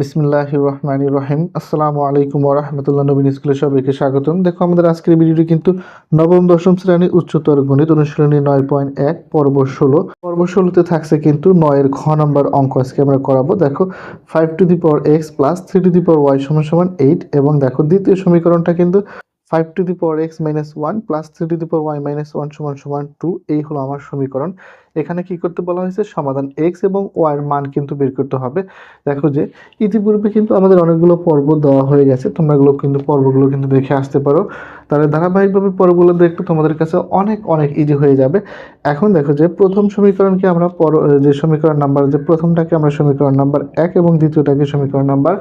বিসমিল্লাহ রহমান রহিম আসসালামু আলাইকুম রহমতুল্লাহ নবীন স্কুলে সবাইকে স্বাগতম। দেখো, আমাদের আজকের ভিডিওটি কিন্তু নবম, দশম শ্রেণির উচ্চতর গণিত অনুশীলনী নয় পয়েন্ট এক, পর্ব ষোলো। পর্ব ষোলোতে থাকছে কিন্তু নয়ের ঘ নম্বর অঙ্ক। আজকে আমরা করাবো, দেখো five to the power x plus three to the power y সমান সমান এইট এবং দেখো, দ্বিতীয় সমীকরণটা কিন্তু five to the power x minus one plus three to the power y minus one সমান সমান টু এই হলো আমার সমীকরণ। এখানে কি করতে বলা হয়েছে? সমাধান এক্স এবং ওয়াইয়ের মান কিন্তু বের করতে হবে। দেখো যে, ইতিপূর্বে কিন্তু আমাদের অনেকগুলো পর্ব দেওয়া হয়ে গেছে, তোমরা এগুলো কিন্তু, পর্বগুলো কিন্তু দেখে আসতে পারো। তাহলে ধারাবাহিকভাবে পর্বগুলো দেখতে তোমাদের কাছে অনেক অনেক ইজি হয়ে যাবে। এখন দেখো যে প্রথম সমীকরণকে আমরা পর যে সমীকরণ নাম্বার যে প্রথমটাকে আমরা সমীকরণ নাম্বার এক এবং দ্বিতীয়টাকে সমীকরণ নাম্বার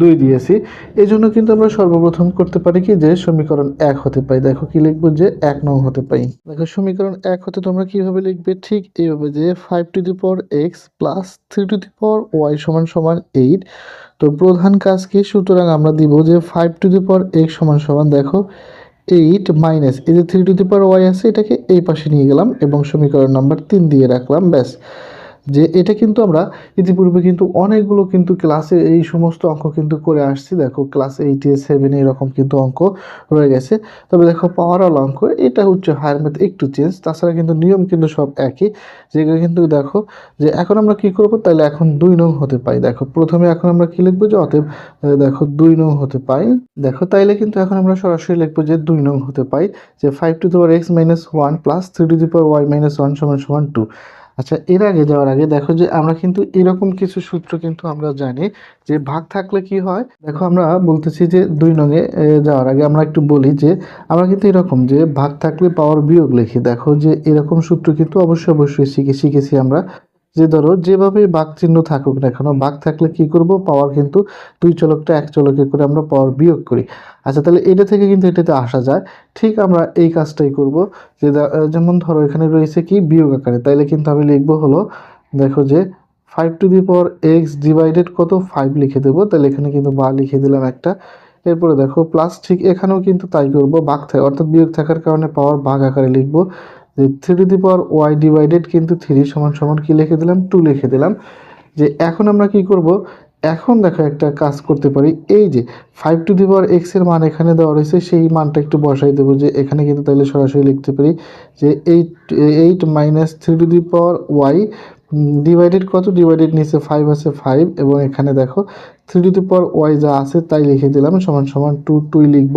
দুই দিয়েছি। এই জন্য কিন্তু আমরা সর্বপ্রথম করতে পারি কি যে সমীকরণ এক হতে পাই। দেখো কি লিখব যে এক নং হতে পাই। দেখো সমীকরণ এক হতে তোমরা কীভাবে লিখবে? ঠিক এইভাবে যে five to the power x plus three to the power y সমান সমান এইট তো প্রধান কাজ কি? সুতরাং আমরা দিব যে five to the power x সমান সমান, দেখো এইট মাইনাস এই যে three to the power y আছে, এটাকে এই পাশে নিয়ে গেলাম এবং সমীকরণ নাম্বার তিন দিয়ে রাখলাম, ব্যাস। যে এটা কিন্তু আমরা ইতিপূর্বে কিন্তু অনেকগুলো কিন্তু ক্লাসে এই সমস্ত অঙ্ক কিন্তু করে আসছি। দেখো ক্লাস এইটে সেভেনে এরকম কিন্তু অঙ্ক রয়ে গেছে। তবে দেখো পাওয়ারওয়াল অঙ্ক, এটা হচ্ছে হায়ার ম্যাথ একটু চেঞ্জ তাছাড়া কিন্তু নিয়ম কিন্তু সব একই। যেগুলো কিন্তু দেখো যে এখন আমরা কি করব? তাহলে এখন দুই নং হতে পাই। দেখো প্রথমে এখন আমরা কি লিখব যে অতএব দেখো দুই নং হতে পাই। দেখো তাইলে কিন্তু এখন আমরা সরাসরি লিখব যে দুই নং হতে পাই, যে five to the power x minus one plus three to the power y minus one সমান সমান টু আচ্ছা এর আগে, যাওয়ার আগে দেখো যে আমরা কিন্তু এরকম কিছু সূত্র কিন্তু আমরা জানি যে ভাগ থাকলে কি হয়? দেখো আমরা বলতেছি যে দুই নঙে যাওয়ার আগে আমরা একটু বলি যে আমরা কিন্তু এরকম যে ভাগ থাকলে পাওয়ার বিয়োগ লেখি। দেখো যে এরকম সূত্র কিন্তু অবশ্যই অবশ্যই শিখে, শিখেছি আমরা। যে ধরো, যেভাবে বাঘ চিহ্ন থাকুক না কেন, বাঘ থাকলে কি করব? পাওয়ার কিন্তু দুই চলকটা এক চলকে করে আমরা পাওয়ার বিয়োগ করি। আচ্ছা তাহলে এটা থেকে কিন্তু এটাতে আসা যায়। ঠিক আমরা এই কাজটাই করব যে যেমন ধরো, এখানে রয়েছে কি? বিয়োগ আকারে। তাইলে কিন্তু আমি লিখব হলো, দেখো যে five to the power x divided কত? ফাইভ লিখে দেবো। তাহলে এখানে কিন্তু বা লিখে দিলাম একটা। এরপরে দেখো প্লাস ঠিক এখানেও কিন্তু তাই করব, বাঘ থাকে অর্থাৎ বিয়োগ থাকার কারণে পাওয়ার বাঘ আকারে লিখব। যে three the power y divided কিন্তু থ্রি সমান সমান কি লিখে দিলাম? টু লিখে দিলাম। যে এখন আমরা কি করব? এখন দেখো একটা কাজ করতে পারি। এই যে ফাইভ টু দি পাওয়ার এক্সের মান এখানে দেওয়া রয়েছে, সেই মানটা একটু বসাই দেবো যে এখানে কিন্তু তাহলে সরাসরি লিখতে পারি যে eight eight minus three to the power y divided কত? ডিভাইডেড নিচে ফাইভ আছে ফাইভ এবং এখানে দেখো three to the power y যা আছে তাই লিখে দিলাম। সমান সমান টু টুই লিখব।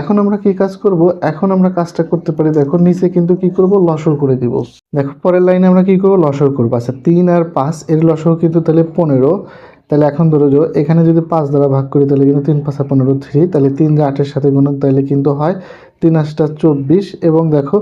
এখন আমরা কি কাজ করব? এখন আমরা কাজটা করতে পারি, দেখো, নিচে কিন্তু কি করব? লসর করে দিব। দেখো, পরের লাইনে আমরা কি করব? লসর করব। আচ্ছা তিন আর পাঁচ, এর লসর কিন্তু তাহলে পনেরো। তাহলে এখন ধরে যাও, এখানে যদি পাঁচ দ্বারা ভাগ করি, তাহলে কিন্তু তিন পাঁচা পনেরো, থ্রি। তাহলে তিন আটের সাথে গুণন তাহলে কিন্তু হয় তিন আটটা চব্বিশ এবং দেখো,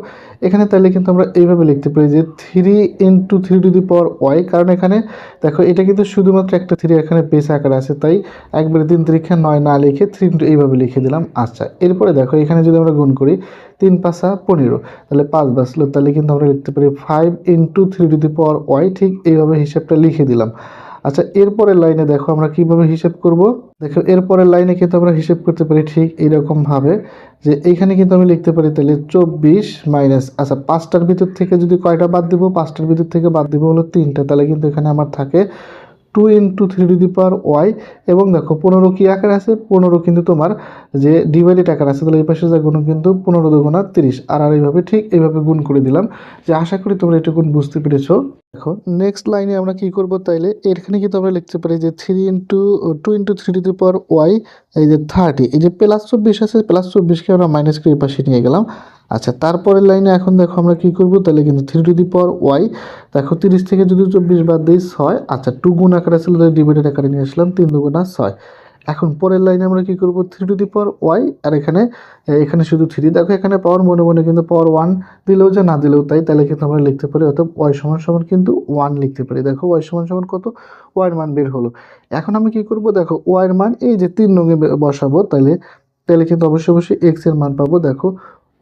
এখানে তাহলে কিন্তু আমরা এইভাবে লিখতে পারি যে three into three to the power y কারণ এখানে দেখো এটা কিন্তু শুধুমাত্র একটা থ্রি এখানে বেস আকার আছে, তাই একবারে তিন তারিখে নয় না লিখে থ্রি ইন্টু এইভাবে লিখে দিলাম আচ্ছা। এরপরে দেখো এখানে যদি আমরা গুণ করি তিন পাঁচা পনেরো, তাহলে পাঁচ বাঁচলো, তাহলে কিন্তু আমরা লিখতে পারি five into three to the power y ঠিক এইভাবে হিসাবটা লিখে দিলাম। আচ্ছা এরপরের লাইনে দেখো আমরা কীভাবে হিসেব করব। দেখো, এরপরের লাইনে কিন্তু আমরা হিসেব করতে পারি ঠিক এইরকমভাবে যে এইখানে কিন্তু আমি লিখতে পারি তাহলে চব্বিশ মাইনাস আচ্ছা পাঁচটার ভিতর থেকে যদি কয়টা বাদ দিব? পাঁচটার ভিতর থেকে বাদ দিব হলো তিনটা, তাহলে কিন্তু এখানে আমার থাকে two into three to the power y এবং দেখো পনেরো কি আকার আছে? পনেরো কিন্তু তোমার যে ডিভাইডেড আকার আছে, তাহলে এই পাশে যা গুণ কিন্তু পনেরো দুগুণা তিরিশ। আর আর এইভাবে ঠিক এইভাবে গুণ করে দিলাম যে আশা করি তোমরা এটুকুন বুঝতে পেরেছ। দেখো নেক্সট লাইনে আমরা কি করব তাইলে? এখানে কিন্তু আমরা লিখতে পারি যে three into two into three to the power y এই যে থার্টি এই যে প্লাস চব্বিশ আছে প্লাস চব্বিশকে আমরা মাইনাস করে এই পাশে নিয়ে গেলাম। আচ্ছা তারপরের লাইনে এখন দেখো আমরা কি করব? তাহলে কিন্তু three to the power y দেখো তিরিশ থেকে যদি চব্বিশ বাদ দিই ছয় আচ্ছা টু গুণ আকারে ছিল, তাহলে ডিভাইডেড আকারে নিয়ে আসলাম তিন দুগুণা ছয়। এখন পরের লাইনে আমরা কি করব? Three to the power y আর এখানে এখানে শুধু থ্রি দেখো এখানে পাওয়ার মনে মনে কিন্তু পাওয়ার ওয়ান দিলেও যে না দিলেও তাই, তাহলে কিন্তু আমরা লিখতে পারি, অর্থাৎ ওয়াই সমান সমান কিন্তু ওয়ান লিখতে পারি। দেখো ওয়াই সমান সমান কত? ওয়াইয়ের মান বের হলো। এখন আমি কি করব? দেখো ওয়াইয়ের মান এই যে তিন রঙে বসাবো, তাহলে তাহলে কিন্তু অবশ্যই অবশ্যই এক্সের মান পাবো। দেখো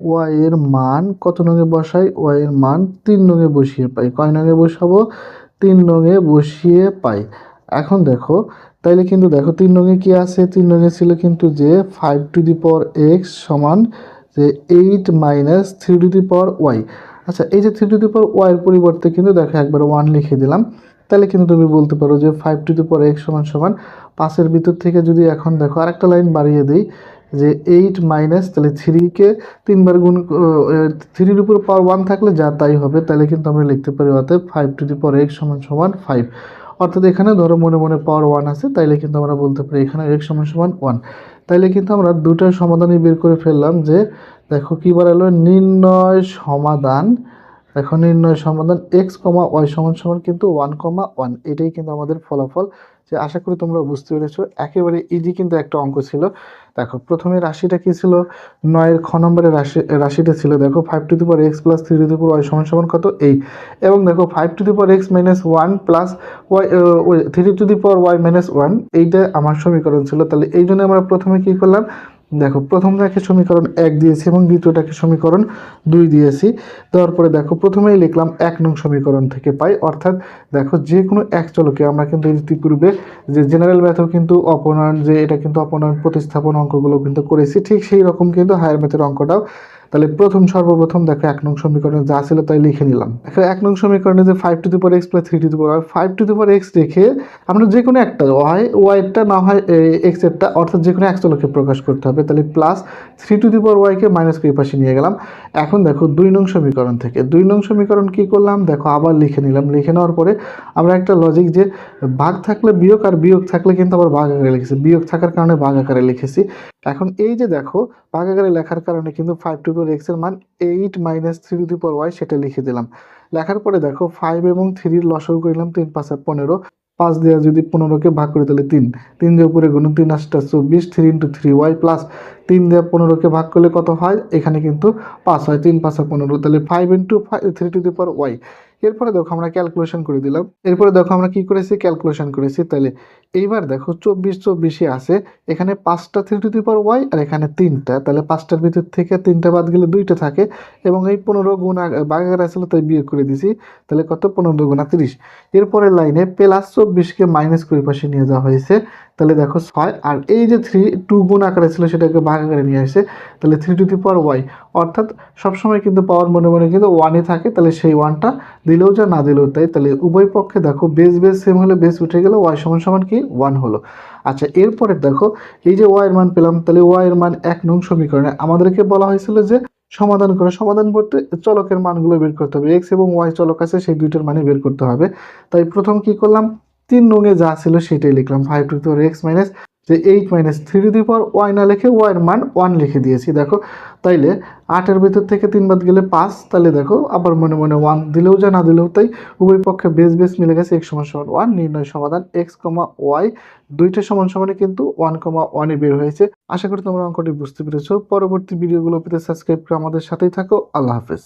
ওয়াই এর মান কত নঙে বসাই? ওয়াই এর মান তিন নঙে বসিয়ে পাই। কয় নঙে বসাবো? তিন নঙে বসিয়ে পাই। এখন দেখো, তাইলে কিন্তু দেখো তিন রঙে কি আছে? তিন রঙে ছিল কিন্তু যে five to the power x সমান যে eight minus three to the power y আচ্ছা এই যে three to the power y এর পরিবর্তে কিন্তু দেখো একবার ওয়ান লিখে দিলাম। তাহলে কিন্তু তুমি বলতে পারো যে five to the power x সমান সমান। পাঁচের ভিতর থেকে যদি এখন দেখো আরেকটা লাইন বাড়িয়ে দিই যে এইট মাইনাস তাহলে থ্রিকে তিনবার গুণ থ্রির উপর পাওয়ার ওয়ান থাকলে যা তাই হবে, তাহলে কিন্তু আমরা লিখতে পারি অতএব five to the power x সমান সমান ফাইভ অর্থাৎ এখানে ধরো মনে মনে পাওয়ার ওয়ান আছে, তাইলে কিন্তু আমরা বলতে পারি এখানে এক্স সমান সমান ওয়ান তাইলে কিন্তু আমরা দুটার সমাধানই বের করে ফেললাম যে, দেখো কী বলা নির্ণয় সমাধান দেখো নির্ণয় সমাধান এক্স কমা ওয়াই সমান সমান কিন্তু ওয়ান কমা ওয়ান এটাই কিন্তু আমাদের ফলাফল। যে আশা করি তোমরা বুঝতে পেরেছ, একেবারে ইজি কিন্তু একটা অঙ্ক ছিল। দেখো, প্রথমে রাশিটা কি ছিল? নয়ের খ নম্বরের রাশি, রাশিটা ছিল, দেখো five to the power x plus three to power y সমান সমান কত? এইট এবং দেখো five to the power x minus one plus y three to the power y minus one এইটা আমার সমীকরণ ছিল। তাহলে এই জন্য আমরা প্রথমে কি করলাম? দেখো প্রথমটাকে সমীকরণ এক দিয়েছি এবং দ্বিতীয়টাকে সমীকরণ দুই দিয়েছি। দেওয়ার পরে দেখো, প্রথমেই লিখলাম এক নং সমীকরণ থেকে পাই। অর্থাৎ দেখো, যে কোনো এক চলকে আমরা কিন্তু ইতিপূর্বে যে জেনারেল ম্যাথেও কিন্তু অপনয়ন, যে এটা কিন্তু অপনয়ন, প্রতিস্থাপন অঙ্কগুলো কিন্তু করেছি, ঠিক সেই রকম কিন্তু হায়ার ম্যাথের অঙ্কটাও তাহলে প্রথম, সর্বপ্রথম দেখো এক নং সমীকরণে যা ছিল তাই লিখে নিলাম। দেখো এক নং সমীকরণে যে five to the power x plus three to the power five to the power x রেখে আমরা যে কোনো একটা ওয়াই ওয়াইটা না হয় এক্স এরটা অর্থাৎ যে কোনো এক প্রকাশ করতে হবে। তাহলে plus three to the power ওয়াইকে minus করে পাশে নিয়ে গেলাম। এখন দেখো দুই নং সমীকরণ থেকে, দুই নং সমীকরণ কি করলাম? দেখো আবার লিখে নিলাম। লিখে নেওয়ার পরে আমরা একটা লজিক যে ভাগ থাকলে বিয়োগ আর বিয়োগ থাকলে কিন্তু আবার ভাগ আকারে লিখেছি। বিয়োগ থাকার কারণে ভাগ আকারে লিখেছি। এখন এই যে দেখো, ভাগ আকারে লেখার কারণে কিন্তু ফাইভ টু পাওয়ার এক্সের মান eight minus three to the power y সেটা লিখে দিলাম। লেখার পরে দেখো ফাইভ এবং থ্রির লসও করলাম তিন পাঁচ আর পনেরো। পাঁচ দেওয়া যদি পনেরোকে ভাগ করে তাহলে তিন। তিন দিয়ে উপরে গুণ তিন আসটা চব্বিশ three into three y plus তিন দেওয়া পনেরোকে ভাগ করলে কত হয়? এখানে কিন্তু পাঁচ হয়। তিন পাঁচ আর পনেরো, তাহলে five into five three to the power y এরপরে দেখো আমরা ক্যালকুলেশন করে দিলাম। এরপরে দেখো আমরা কি করেছি? ক্যালকুলেশন করেছি। তাহলে এইবার দেখো চব্বিশ চব্বিশে আছে। এখানে পাঁচটা three to the power y আর এখানে তিনটা। তাহলে পাঁচটার ভিতর থেকে তিনটা বাদ গেলে দুইটা থাকে এবং এই পনেরো গুণা বাগাগার আসলে তাই বিয়োগ করে দিছি। তাহলে কত? পনেরো গুণা তিরিশ। এরপরের লাইনে প্লাস চব্বিশকে মাইনাস করে পাশে নিয়ে যাওয়া হয়েছে। তাহলে দেখো ছয়। আর এই যে থ্রি টু গুণ আকারে ছিল সেটাকে ভাগ আকারে নিয়ে আসে। তাহলে three to the power y অর্থাৎ সবসময় কিন্তু পাওয়ার মনে মনে কিন্তু ওয়ানই থাকে। তাহলে সেই ওয়ানটা দিলেও যা না দিলেও তাই। তাহলে উভয় পক্ষে দেখো বেস বেস সেম হলে বেস উঠে গেলে ওয়াই সমান সমান কি? ওয়ান হলো। আচ্ছা এরপরে দেখো, এই যে ওয়াই এর মান পেলাম, তাহলে ওয়াই এর মান এক নং সমীকরণে আমাদেরকে বলা হয়েছিল যে সমাধান করে, সমাধান করতে চলকের মানগুলো বের করতে হবে। এক্স এবং ওয়াই চলক আছে, সেই দুইটার মানে বের করতে হবে। তাই প্রথম কি করলাম? তিন নঙে যা ছিল সেটাই লিখলাম। Five to power x minus যে eight minus three the power y না লিখে ওয়াইয়ের মান ওয়ান লিখে দিয়েছি, দেখো। তাইলে আটের ভিতর থেকে তিন বাদ গেলে পাঁচ তাহলে দেখো, আবার মনে মনে ওয়ান দিলেও যা না দিলেও তাই উভয় পক্ষে বেস বেস মিলে গেছে এক্স সমান সমান ওয়ান নির্ণয় সমাধান এক্স কমা ওয়াই দুইটা সমান সমানে কিন্তু ওয়ান কমা ওয়ানে বের হয়েছে। আশা করি তোমরা অঙ্কটি বুঝতে পেরেছ। পরবর্তী ভিডিওগুলো পেতে সাবস্ক্রাইব করে আমাদের সাথেই থাকো। আল্লাহ হাফেজ।